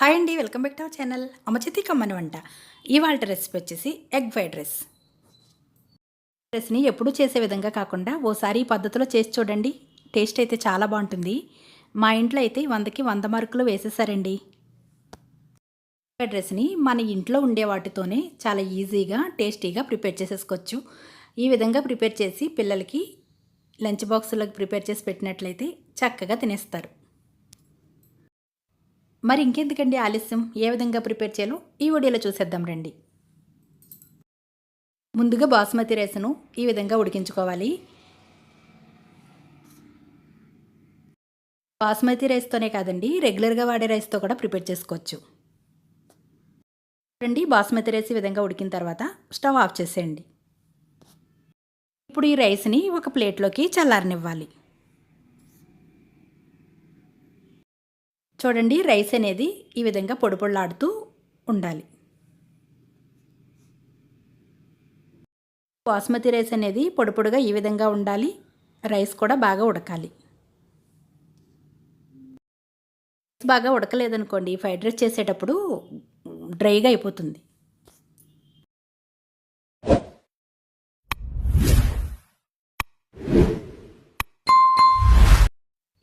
Hi అండి welcome back to our channel. అమచితి కమ్మని వంట. ఇవాళ రెసిపీ వచ్చేసి ఎగ్ ఫ్రైడ్ రైస్. రైస్ని ఎప్పుడూ చేసే విధంగా కాకుండా ఓసారి ఈ పద్ధతిలో చేసి చూడండి. టేస్ట్ అయితే చాలా బాగుంటుంది. మా ఇంట్లో అయితే వందకి వంద మార్కులు వేసేసారండి. ఫ్రైడ్ రైస్ని మన ఇంట్లో ఉండే వాటితోనే చాలా ఈజీగా టేస్టీగా ప్రిపేర్ చేసేసుకోవచ్చు. ఈ విధంగా ప్రిపేర్ చేసి పిల్లలకి లంచ్ బాక్సులకు ప్రిపేర్ చేసి పెట్టినట్లయితే చక్కగా తినేస్తారు. మరి ఇంకెందుకండి ఆలస్యం? ఏ విధంగా ప్రిపేర్ చేయాలో ఈ వీడియోలో చూసేద్దాం రండి. ముందుగా బాస్మతి రైస్ను ఈ విధంగా ఉడికించుకోవాలి. బాస్మతి రైస్తోనే కాదండి రెగ్యులర్గా వాడే రైస్తో కూడా ప్రిపేర్ చేసుకోవచ్చు. రండి బాస్మతి రైస్ ఈ విధంగా ఉడికిన తర్వాత స్టవ్ ఆఫ్ చేసేయండి. ఇప్పుడు ఈ రైస్ని ఒక ప్లేట్లోకి చల్లారనివ్వాలి. చూడండి రైస్ అనేది ఈ విధంగా పొడి ఉండాలి. బాస్మతి రైస్ అనేది పొడిపొడిగా ఈ విధంగా ఉండాలి. రైస్ కూడా బాగా ఉడకాలి. బాగా ఉడకలేదనుకోండి ఫ్రైడ్ రైస్ చేసేటప్పుడు డ్రైగా అయిపోతుంది.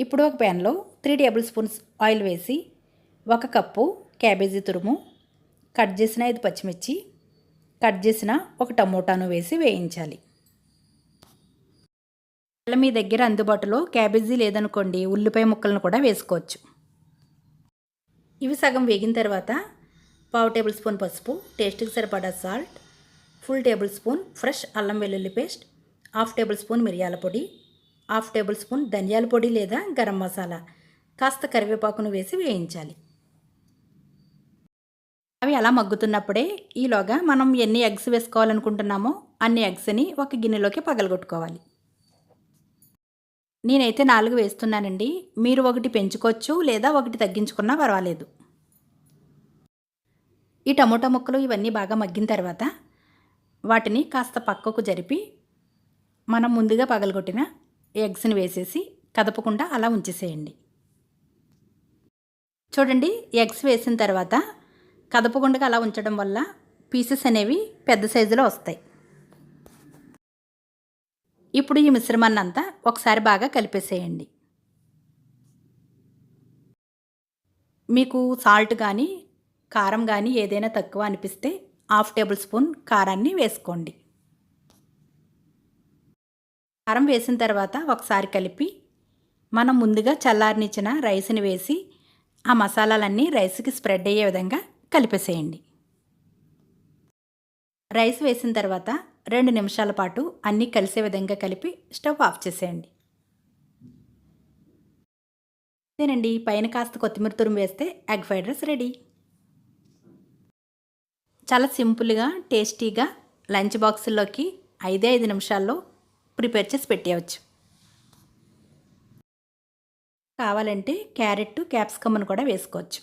ఇప్పుడు ఒక ప్యాన్లో త్రీ టేబుల్ స్పూన్స్ ఆయిల్ వేసి ఒక కప్పు క్యాబేజీ తురుము కట్ చేసిన ఐదు పచ్చిమిర్చి కట్ చేసిన ఒక టమోటాను వేసి వేయించాలి. మీ దగ్గర అందుబాటులో క్యాబేజీ లేదనుకోండి ఉల్లిపాయ ముక్కలను కూడా వేసుకోవచ్చు. ఇవి సగం వేగిన తర్వాత పావు టేబుల్ స్పూన్ పసుపు టేస్ట్కి సరిపడా salt full tablespoon fresh అల్లం వెల్లుల్లి పేస్ట్ హాఫ్ టేబుల్ స్పూన్ మిరియాల పొడి హాఫ్ టేబుల్ స్పూన్ ధనియాల పొడి లేదా గరం మసాలా. కాస్త కరివేపాకును వేసి వేయించాలి. అవి అలా మగ్గుతున్నప్పుడే ఈలోగా మనం ఎన్ని ఎగ్స్ వేసుకోవాలనుకుంటున్నామో అన్ని ఎగ్స్ని ఒక గిన్నెలోకి పగలగొట్టుకోవాలి. నేనైతే నాలుగు వేస్తున్నానండి. మీరు ఒకటి పెంచుకోవచ్చు లేదా ఒకటి తగ్గించుకున్నా పర్వాలేదు. ఈ టమోటా ముక్కలు ఇవన్నీ బాగా మగ్గిన తర్వాత వాటిని కాస్త పక్కకు జరిపి మనం ముందుగా పగలగొట్టిన ఎగ్స్ని వేసేసి కదపకుండా అలా ఉంచేసేయండి. చూడండి ఎగ్స్ వేసిన తర్వాత కదపకుండా అలా ఉంచడం వల్ల పీసెస్ అనేవి పెద్ద సైజులో వస్తాయి. ఇప్పుడు ఈ మిశ్రమాన్ని అంతా ఒకసారి బాగా కలిపేసేయండి. మీకు సాల్ట్ కానీ కారం కానీ ఏదైనా తక్కువ అనిపిస్తే హాఫ్ టేబుల్ స్పూన్ కారాన్ని వేసుకోండి. కారం వేసిన తర్వాత ఒకసారి కలిపి మనం ముందుగా చల్లారినిచ్చిన రైస్ని వేసి ఆ మసాలాలన్నీ రైస్కి స్ప్రెడ్ అయ్యే విధంగా కలిపేసేయండి. రైస్ వేసిన తర్వాత రెండు నిమిషాల పాటు అన్నీ కలిసే విధంగా కలిపి స్టవ్ ఆఫ్ చేసేయండి. అదేనండి పైన కాస్త కొత్తిమీర తురుము వేస్తే ఎగ్ ఫ్రైడ్ రైస్ రెడీ. చాలా సింపుల్గా టేస్టీగా లంచ్ బాక్సుల్లోకి ఐదే ఐదు నిమిషాల్లో ప్రిపేర్ చేసి పెట్టేయవచ్చు కావాలంటే క్యారెట్ క్యాప్సికమ్ను కూడా వేసుకోవచ్చు.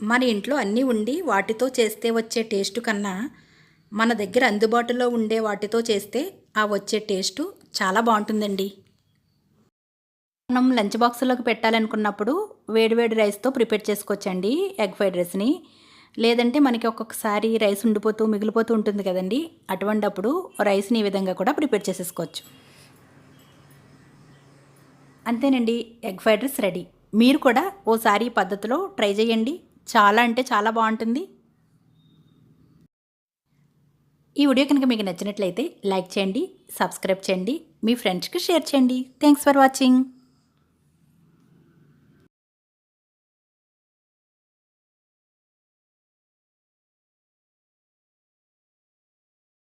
మన ఇంట్లో అన్నీ ఉండి వాటితో చేస్తే వచ్చే టేస్ట్ కన్నా మన దగ్గర అందుబాటులో ఉండే వాటితో చేస్తే ఆ వచ్చే టేస్ట్ చాలా బాగుంటుందండి. మనం లంచ్ బాక్స్లోకి పెట్టాలనుకున్నప్పుడు వేడివేడి రైస్తో ప్రిపేర్ చేసుకోవచ్చండి ఎగ్ ఫ్రైడ్ రైస్ని. లేదంటే మనకి ఒక్కొక్కసారి రైస్ ఉండిపోతూ మిగిలిపోతూ ఉంటుంది కదండి. అటువంటప్పుడు రైస్ని ఈ విధంగా కూడా ప్రిపేర్ చేసేసుకోవచ్చు. అంతేనండి ఎగ్ ఫ్రైడ్ రైస్ రెడీ. మీరు కూడా ఓసారి పద్ధతిలో ట్రై చేయండి. చాలా అంటే చాలా బాగుంటుంది. ఈ వీడియో కనుక మీకు నచ్చినట్లయితే లైక్ చేయండి సబ్స్క్రైబ్ చేయండి మీ ఫ్రెండ్స్కి షేర్ చేయండి. Thanks for watching.